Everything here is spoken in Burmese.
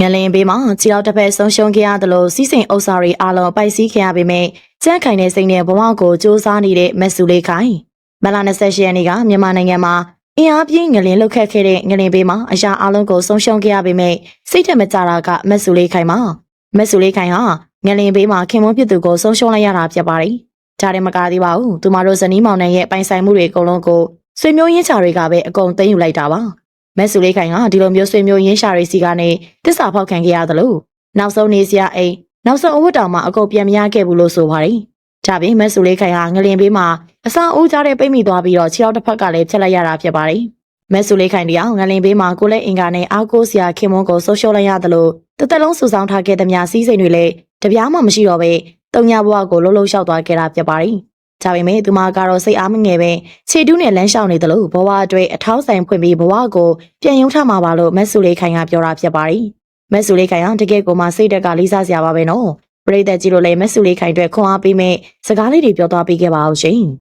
ငလင်ဘေးမှာခြေောက်တစ်ဖက်ဆုံးရှုံးခဲ့ရသလိုစီးစိမ်ဥစ္စာတွေအလုံးပိုက်စည်းခဲ့ရပေမဲ့ကြန့်ခိုင်တဲ့စိတ်နဲ့ဘဝကိုစူးစမ်းနေတဲ့မက်ဆူလေးခိုင်မလာ28ရက်နေ့ကမြန်မာနိုင်ငံမှာအင်အားပြင်းငလင်လုတ်ခတ်ခဲ့တဲ့ငလင်ဘေးမှာအရာအလုံးကိုဆုံးရှုံးခဲ့ရပေမဲ့စိတ်ထက်မကြတာကမက်ဆူလေးခိုင်ပါမက်ဆူလေးခိုင်ဟာငလင်ဘေးမှာခင်မွန်းပြစ်သူကိုဆုံးရှုံးလိုက်ရတာဖြစ်ပါတယ်ဒါရင်မကသေးပါဘူးသူမတို့ဇနီးမောင်နှံရဲ့ပိုင်ဆိုင်မှုတွေအကုန်လုံးကိုဆွေမျိုးရင်းချာတွေကပဲအကုန်သိမ်းယူလိုက်တာပါ မက်ဆူလေးခိုင်ကဒီလိုမျိုးဆွေမျိုးရင်းချာတွေစီကနေတစ္ဆာဖောက်ခံခဲ့ရသလိုနောက်ဆုံးနေစရာအိမ်နောက်ဆုံးအဝတ်တောင်မှအကုန်ပြန်မရခဲ့ဘူးလို့ဆိုပါတယ်ဒါပြင်မက်ဆူလေးခိုင်ဟာငလင်ဘေးမှာအစာအိုးကြားတဲ့ပိတ်မိသွားပြီးတော့ခြေောက်တစ်ဖက်ကလည်းဖြတ်လိုက်ရတာဖြစ်ပါတယ်မက်ဆူလေးခိုင်တရားငလင်ဘေးမှာကိုလက်အင်္ကာနဲ့အားကိုးစရာခင်မွန်းကိုဆိုးရှုံးလိုက်ရသလိုတစ်သက်လုံးစုဆောင်းထားခဲ့တဲ့များစီးစိမ်တွေလည်းတပြားမှမရှိတော့ပဲတုံညာဘဝကိုလှုပ်လှုပ်လျှောက်သွားခဲ့တာဖြစ်ပါတယ် ဒါပေမဲ့သူမကတော့စိတ်အားမငယ်ပဲခြေတူးနဲ့လမ်းလျှောက်နေတယ်လို့ဘဝအတွက်အထောက်ဆိုင်ဖွင့်ပြီးဘဝကိုပြန်ရုံထမှာပါလို့မက်ဆူလေးခိုင်ကပြောတာဖြစ်ပါတယ်မက်ဆူလေးခိုင်ကတကယ်ကိုမှစိတ်တက်ကလေးစားစရာပါပဲနော်ပရိသတ်ကြီးတို့လည်းမက်ဆူလေးခိုင်အတွက်ခွန်အားပေးမဲ့စကားလေးတွေပြောသွားပေးခဲ့ပါအောင်ရှင်